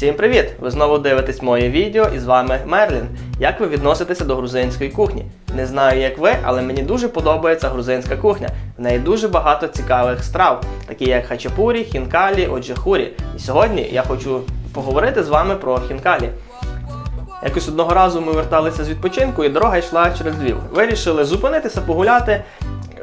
Всім привіт! Ви знову дивитесь моє відео і з вами Мерлін. Як ви відноситеся до грузинської кухні? Не знаю, як ви, але мені дуже подобається грузинська кухня. В неї дуже багато цікавих страв, такі як хачапурі, хінкалі, оджахурі. І сьогодні я хочу поговорити з вами про хінкалі. Якось одного разу ми верталися з відпочинку, і дорога йшла через Львів. Вирішили зупинитися, погуляти.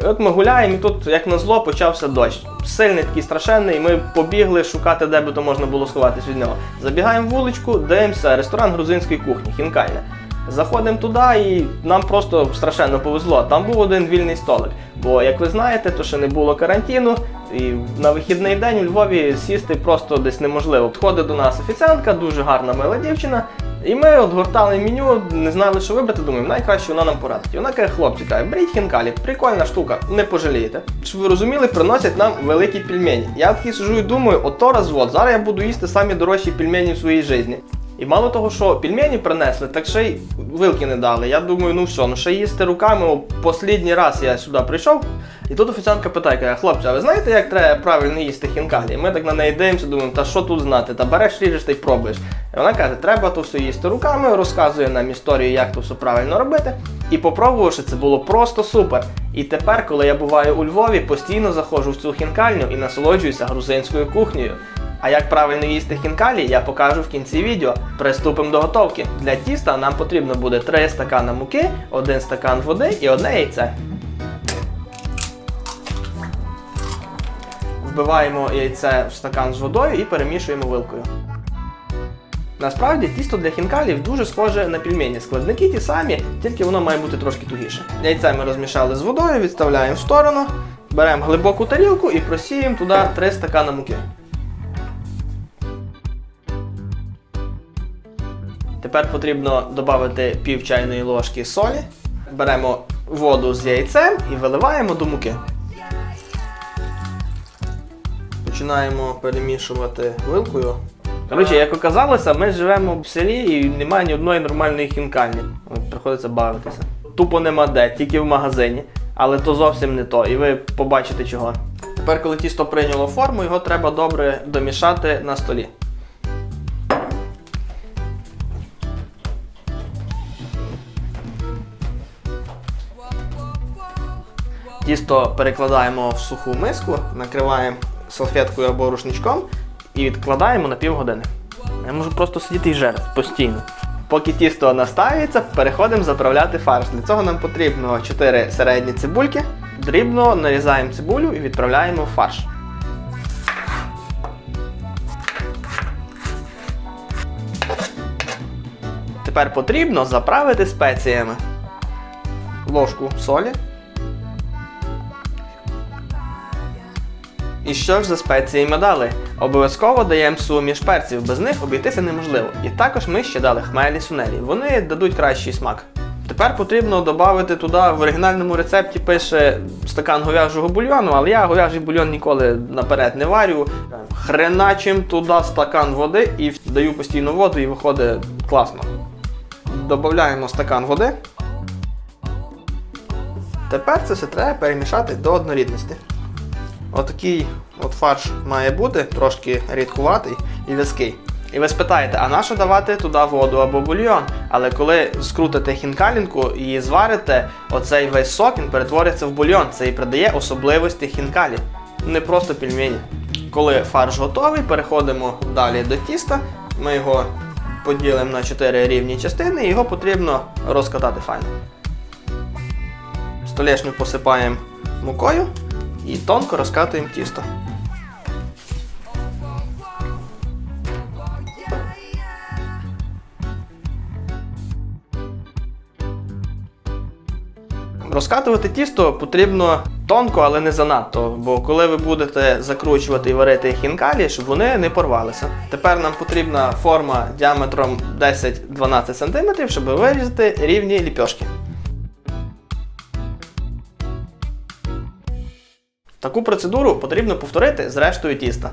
От ми гуляємо, і тут, як назло, почався дощ. Сильний такий страшенний, ми побігли шукати, де би то можна було сховатись від нього. Забігаємо в вуличку, дивимося, ресторан грузинської кухні, хінкальня. Заходимо туди і нам просто страшенно повезло. Там був один вільний столик. Бо, як ви знаєте, то ще не було карантину, і на вихідний день у Львові сісти просто десь неможливо. Підходить до нас офіціантка, дуже гарна мила дівчина. І ми от меню, не знали, що вибрати, думаємо, найкраще вона нам порадить. Вона каже, хлопці, каже, беріть хінкалі, прикольна штука, не пожалієте. Щоб ви розуміли, приносять нам великі пельмені. Я такий сижу і думаю, ото розвод, зараз я буду їсти самі дорожчі пельмені в своїй житті. І мало того, що пельмені принесли, так ще й вилки не дали. Я думаю, ну все, ну ще їсти руками. Послідній раз я сюди прийшов, і тут офіціантка питає, каже, хлопці, а ви знаєте, як треба правильно їсти хінкалі? І ми так на неї дивимося, думаємо, та що тут знати? Та береш, ріжеш та й пробуєш. І вона каже, треба то все їсти руками, розказує нам історію, як то все правильно робити. І попробувавши, це було просто супер. І тепер, коли я буваю у Львові, постійно заходжу в цю хінкальню і насолоджуюся грузинською кухнею. А як правильно їсти хінкалі, я покажу в кінці відео. Приступимо до готовки. Для тіста нам потрібно буде 3 стакана муки, 1 стакан води і одне яйце. Вбиваємо яйце в стакан з водою і перемішуємо вилкою. Насправді тісто для хінкалів дуже схоже на пельмені. Складники ті самі, тільки воно має бути трошки тугіше. Яйце ми розмішали з водою, відставляємо в сторону, беремо глибоку тарілку і просіємо туди 3 стакана муки. Тепер потрібно додати пів чайної ложки солі. Беремо воду з яйцем і виливаємо до муки. Починаємо перемішувати вилкою. Коротше, як оказалося, ми живемо в селі і немає ні одної нормальної хінкальні. Приходиться бавитися. Тупо нема де, тільки в магазині. Але то зовсім не то, і ви побачите чого. Тепер, коли тісто прийняло форму, його треба добре домішати на столі. Тісто перекладаємо в суху миску, накриваємо салфеткою або рушничком і відкладаємо на півгодини. Я можу просто сидіти і жерти постійно. Поки тісто настаюється, переходимо заправляти фарш. Для цього нам потрібно 4 середні цибульки. Дрібно нарізаємо цибулю і відправляємо в фарш. Тепер потрібно заправити спеціями ложку солі. І що ж за спеції ми дали? Обов'язково даємо суміш перців, без них обійтися неможливо. І також ми ще дали хмелі сунелі. Вони дадуть кращий смак. Тепер потрібно додати туди в оригінальному рецепті пише стакан говяжого бульйону, але я говяжий бульйон ніколи наперед не варю. Хреначим туди стакан води і даю постійно воду, і виходить класно. Додаємо стакан води. Тепер це все треба перемішати до однорідності. Отакий от фарш має бути трошки рідкуватий і вязкий. І ви спитаєте, а на що давати туди воду або бульйон? Але коли скрутите хінкалінку і зварите, оцей весь сок він перетвориться в бульйон. Це і придає особливості хінкалі. Не просто пельмені. Коли фарш готовий, переходимо далі до тіста. Ми його поділимо на 4 рівні частини і його потрібно розкатати файно. Столешню посипаємо мукою і тонко розкатуємо тісто. Розкатувати тісто потрібно тонко, але не занадто. Бо коли ви будете закручувати і варити хінкалі, щоб вони не порвалися. Тепер нам потрібна форма діаметром 10-12 см, щоб вирізати рівні ліпьошки. Таку процедуру потрібно повторити з рештою тіста.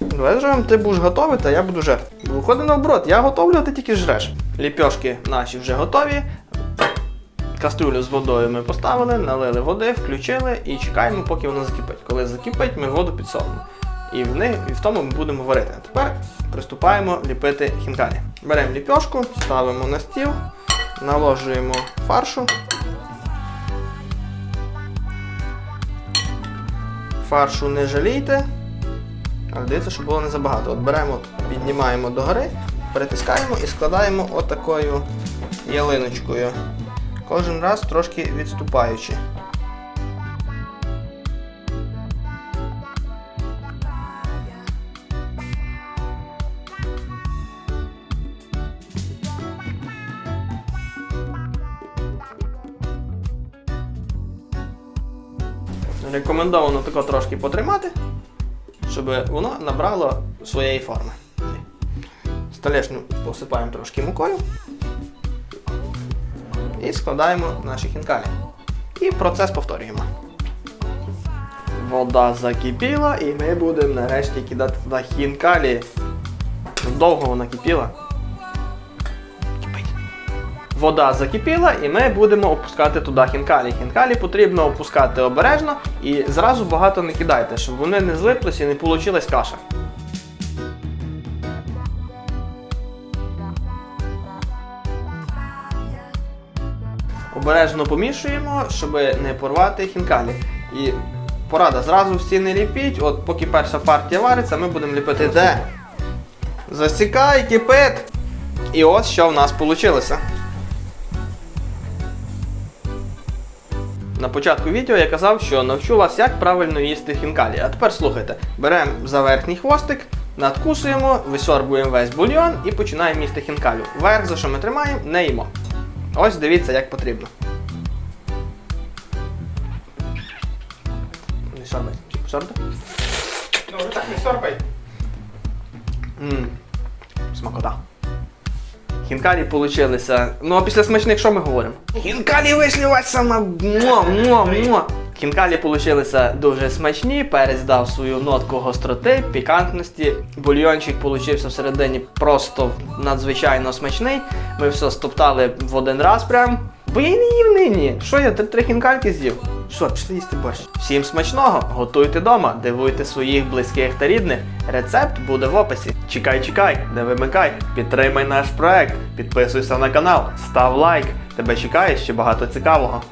Давай ти будеш готовити, а я буду жерти. Виходить наоборот, я готовлю, а ти тільки жреш. Ліпьошки наші вже готові. Кастрюлю з водою ми поставили, налили води, включили і чекаємо, поки вона закипить. Коли закипить, ми воду підсолимо. і в них і в тому ми будемо варити. А тепер приступаємо ліпити хінкалі. Беремо ліпьошку, ставимо на стіл, наложуємо фаршу. Фаршу не жалійте, але дивіться, щоб було не забагато. От беремо, от, піднімаємо догори, перетискаємо і складаємо отакою ялиночкою. Кожен раз трошки відступаючи. Рекомендовано тако трошки потримати, щоб воно набрало своєї форми. Столешню посипаємо трошки мукою і складаємо наші хінкалі. І процес повторюємо. Вода закипіла і ми будемо нарешті кидати туди хінкалі. Довго вона кипіла. Вода закипіла і ми будемо опускати туди хінкалі. Хінкалі потрібно опускати обережно і зразу багато не кидайте, щоб вони не злиплись і не вийшла каша. Обережно помішуємо, щоб не порвати хінкалі. І порада, зразу всі не ліпіть, от поки перша партія вариться, ми будемо ліпити де? Засікай, кипить! І ось що в нас вийшло. На початку відео я казав, що навчу вас, як правильно їсти хінкалі. А тепер слухайте: беремо за верхній хвостик, надкусуємо, висорбуємо весь бульйон і починаємо їсти хінкалю. Верх, за що ми тримаємо, не їмо. Ось дивіться, як потрібно. Не сорбай. Сорбай? Ну, так не сорбай. Ммм, смакота. Хінкалі получилися. Ну а після смачних що ми говоримо? Хінкалі вийшли у вас саме муа, муа, муа. Хінкалі получилися дуже смачні, перець дав свою нотку гостроти, пікантності. Бульйончик получився всередині просто надзвичайно смачний. Ми все стоптали в один раз прям. Бо я не їв нині. Що я три хінкальки з'їв? Що, пішли їсти борщ. Всім смачного, готуйте дома, дивуйте своїх близьких та рідних. Рецепт буде в описі. Чекай, чекай, не вимикай, підтримай наш проект, підписуйся на канал, став лайк. Тебе чекає ще багато цікавого.